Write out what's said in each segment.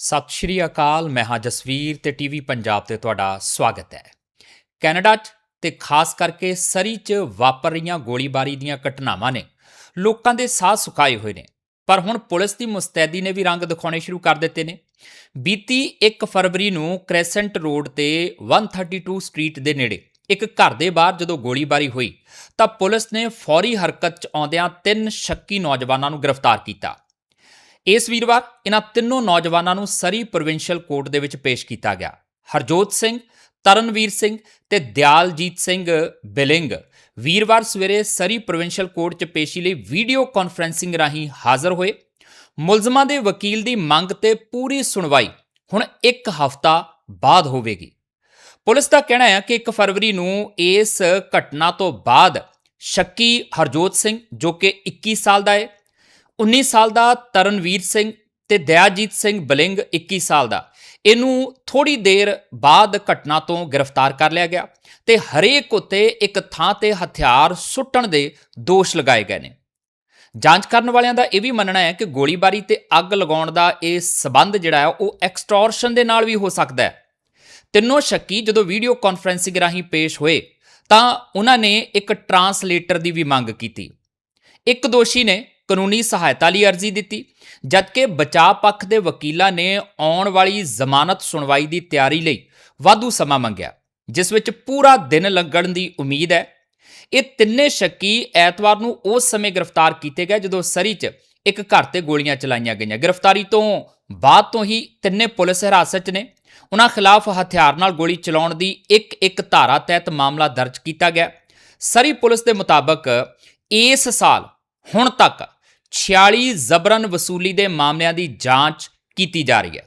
ਸਤਿ ਸ਼੍ਰੀ ਅਕਾਲ, ਮੈਂ ਹਾਂ ਜਸਵੀਰ ਤੇ ਟੀਵੀ ਪੰਜਾਬ ਤੇ ਤੁਹਾਡਾ ਸਵਾਗਤ ਹੈ। ਕੈਨੇਡਾ 'ਚ ਤੇ ਖਾਸ ਕਰਕੇ ਸਰੀ 'ਚ ਵਾਪਰ ਰਹੀਆਂ ਗੋਲੀਬਾਰੀ ਦੀਆਂ ਘਟਨਾਵਾਂ ਨੇ ਲੋਕਾਂ ਦੇ ਸਾਹ ਸੁਕਾਏ ਹੋਏ ਨੇ, ਪਰ ਹੁਣ ਪੁਲਿਸ ਦੀ ਮੁਸਤੈਦੀ ਨੇ ਵੀ ਰੰਗ ਦਿਖਾਉਣੇ ਸ਼ੁਰੂ ਕਰ ਦਿੱਤੇ ਨੇ। ਬੀਤੀ 1 ਫਰਵਰੀ ਨੂੰ ਕ੍ਰੈਸੈਂਟ ਰੋਡ ਤੇ 132 ਸਟਰੀਟ ਦੇ ਨੇੜੇ ਇੱਕ ਘਰ ਦੇ ਬਾਹਰ ਜਦੋਂ ਗੋਲੀਬਾਰੀ ਹੋਈ ਤਾਂ ਪੁਲਿਸ ਨੇ ਫੌਰੀ ਹਰਕਤ 'ਚ ਆਉਂਦਿਆਂ ਤਿੰਨ ਸ਼ੱਕੀ ਨੌਜਵਾਨਾਂ ਨੂੰ ਗ੍ਰਿਫਤਾਰ ਕੀਤਾ। ਇਸ ਵੀਰਵਾਰ ਇਹਨਾਂ ਤਿੰਨੋਂ ਨੌਜਵਾਨਾਂ ਨੂੰ ਸਰੀ ਪ੍ਰੋਵਿੰਸ਼ੀਅਲ ਕੋਰਟ ਦੇ ਵਿੱਚ ਪੇਸ਼ ਕੀਤਾ ਗਿਆ। ਹਰਜੋਤ ਸਿੰਘ, ਤਰਨਵੀਰ ਸਿੰਘ ਤੇ ਦਿਆਲਜੀਤ ਸਿੰਘ ਬਿਲਿੰਗ ਵੀਰਵਾਰ ਸਵੇਰੇ ਸਰੀ ਪ੍ਰੋਵਿੰਸ਼ੀਅਲ ਕੋਰਟ 'ਚ ਪੇਸ਼ੀ ਲਈ ਵੀਡੀਓ ਕਾਨਫਰੈਂਸਿੰਗ ਰਾਹੀਂ ਹਾਜ਼ਰ ਹੋਏ। ਮੁਲਜ਼ਮਾਂ ਦੇ ਵਕੀਲ ਦੀ ਮੰਗ ਤੇ ਪੂਰੀ ਸੁਣਵਾਈ ਹੁਣ ਇੱਕ ਹਫ਼ਤਾ ਬਾਅਦ ਹੋਵੇਗੀ। ਪੁਲਿਸ ਦਾ ਕਹਿਣਾ ਹੈ ਕਿ 1 ਫਰਵਰੀ ਨੂੰ ਇਸ ਘਟਨਾ ਤੋਂ ਬਾਅਦ ਸ਼ੱਕੀ ਹਰਜੋਤ ਸਿੰਘ, ਜੋ ਕਿ 21 ਸਾਲ ਦਾ ਹੈ 19 ਸਾਲ ਦਾ ਤਰਨਵੀਰ ਸਿੰਘ ਤੇ ਦਇਆਜੀਤ ਸਿੰਘ ਬਲਿੰਗ 21 ਸਾਲ ਦਾ। ਇਹਨੂੰ ਥੋੜੀ ਦੇਰ ਬਾਅਦ ਘਟਨਾ ਤੋਂ ਗ੍ਰਿਫਤਾਰ ਕਰ ਲਿਆ ਗਿਆ ਤੇ ਹਰੇਕ ਉੱਤੇ ਇੱਕ ਥਾਂ ਤੇ ਹਥਿਆਰ ਸੁੱਟਣ ਦੇ ਦੋਸ਼ ਲਗਾਏ ਗਏ ਨੇ। ਜਾਂਚ ਕਰਨ ਵਾਲਿਆਂ ਦਾ ਇਹ ਵੀ ਮੰਨਣਾ ਹੈ ਕਿ ਗੋਲੀਬਾਰੀ ਤੇ ਅੱਗ ਲਗਾਉਣ ਦਾ ਇਹ ਸਬੰਧ ਜਿਹੜਾ ਹੈ ਉਹ ਐਕਸਟੋਰਸ਼ਨ ਦੇ ਨਾਲ ਵੀ ਹੋ ਸਕਦਾ ਹੈ। ਤਿੰਨੋਂ ਸ਼ੱਕੀ ਜਦੋਂ ਵੀਡੀਓ ਕਾਨਫਰੈਂਸਿੰਗ ਰਾਹੀਂ ਪੇਸ਼ ਹੋਏ ਤਾਂ ਉਹਨਾਂ ਨੇ ਇੱਕ ਟਰਾਂਸਲੇਟਰ ਦੀ ਵੀ ਮੰਗ ਕੀਤੀ। ਇੱਕ ਦੋਸ਼ੀ ਨੇ ਕਾਨੂੰਨੀ ਸਹਾਇਤਾ ਲਈ ਅਰਜ਼ੀ ਦਿੱਤੀ, ਜਦਕਿ ਬਚਾਅ ਪੱਖ ਦੇ ਵਕੀਲਾਂ ਨੇ ਆਉਣ ਵਾਲੀ ਜ਼ਮਾਨਤ ਸੁਣਵਾਈ ਦੀ ਤਿਆਰੀ ਲਈ ਵਾਧੂ ਸਮਾਂ ਮੰਗਿਆ, ਜਿਸ ਵਿੱਚ ਪੂਰਾ ਦਿਨ ਲੱਗਣ ਦੀ ਉਮੀਦ ਹੈ। ਇਹ ਤਿੰਨੇ ਸ਼ੱਕੀ ਐਤਵਾਰ ਨੂੰ ਉਸ ਸਮੇਂ ਗ੍ਰਿਫਤਾਰ ਕੀਤੇ ਗਏ, ਜਦੋਂ ਸਰੀ 'ਚ ਇੱਕ ਘਰ ਤੇ ਗੋਲੀਆਂ ਚਲਾਈਆਂ ਗਈਆਂ। ਗ੍ਰਿਫਤਾਰੀ ਤੋਂ ਬਾਅਦ ਤੋਂ ਹੀ ਤਿੰਨੇ ਪੁਲਿਸ ਹਿਰਾਸਤ 'ਚ ਨੇ। ਉਹਨਾਂ ਖਿਲਾਫ ਹਥਿਆਰ ਨਾਲ ਗੋਲੀ ਚਲਾਉਣ ਦੀ ਇੱਕ ਇੱਕ ਧਾਰਾ ਤਹਿਤ ਮਾਮਲਾ ਦਰਜ ਕੀਤਾ ਗਿਆ। ਸਰੀ ਪੁਲਿਸ ਦੇ ਮੁਤਾਬਕ ਇਸ ਸਾਲ, ਹੁਣ ਤੱਕ 46 ਜ਼ਬਰਨ ਵਸੂਲੀ ਦੇ ਮਾਮਲਿਆਂ ਦੀ ਜਾਂਚ ਕੀਤੀ ਜਾ ਰਹੀ ਹੈ।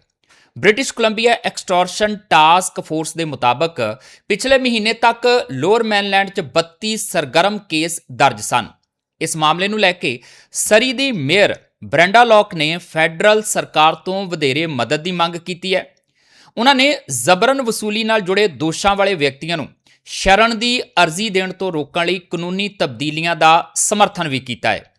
British Columbia extortion task force ਦੇ ਮੁਤਾਬਕ ਪਿਛਲੇ ਮਹੀਨੇ ਤੱਕ ਲੋਅਰ ਮੈਨਲੈਂਡ 'ਚ 32 ਸਰਗਰਮ ਕੇਸ ਦਰਜ ਸਨ। ਇਸ ਮਾਮਲੇ ਨੂੰ ਲੈ ਕੇ ਸਰੀ ਦੀ ਮੇਅਰ ਬ੍ਰੈਂਡਾ ਲੌਕ ਨੇ ਫੈਡਰਲ ਸਰਕਾਰ ਤੋਂ ਵਧੇਰੇ ਮਦਦ ਦੀ ਮੰਗ ਕੀਤੀ ਹੈ। ਉਹਨਾਂ ਨੇ ਜ਼ਬਰਨ ਵਸੂਲੀ ਨਾਲ ਜੁੜੇ ਦੋਸ਼ਾਂ ਵਾਲੇ ਵਿਅਕਤੀਆਂ ਨੂੰ ਸ਼ਰਨ ਦੀ ਅਰਜ਼ੀ ਦੇਣ ਤੋਂ ਰੋਕਣ ਲਈ ਕਾਨੂੰਨੀ ਤਬਦੀਲੀਆਂ ਦਾ ਸਮਰਥਨ ਵੀ ਕੀਤਾ ਹੈ।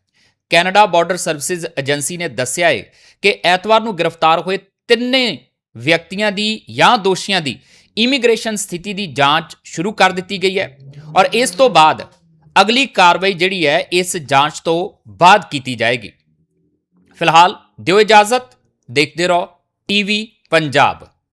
ਕੈਨੇਡਾ ਬਾਰਡਰ ਸਰਵਿਸਿਜ਼ ਏਜੰਸੀ ਨੇ ਦੱਸਿਆ ਹੈ ਕਿ ਐਤਵਾਰ ਨੂੰ ਗ੍ਰਿਫਤਾਰ ਹੋਏ ਤਿੰਨੇ ਵਿਅਕਤੀਆਂ ਦੀ ਜਾਂ ਦੋਸ਼ੀਆਂ ਦੀ ਇਮੀਗ੍ਰੇਸ਼ਨ ਸਥਿਤੀ ਦੀ ਜਾਂਚ ਸ਼ੁਰੂ ਕਰ ਦਿੱਤੀ ਗਈ ਹੈ ਔਰ ਇਸ ਤੋਂ ਬਾਅਦ ਅਗਲੀ ਕਾਰਵਾਈ ਜਿਹੜੀ ਹੈ ਇਸ ਜਾਂਚ ਤੋਂ ਬਾਅਦ ਕੀਤੀ ਜਾਏਗੀ। ਫਿਲਹਾਲ ਦਿਓ ਇਜਾਜ਼ਤ, ਦੇਖਦੇ ਰਹੋ, ਟੀਵੀ ਪੰਜਾਬ।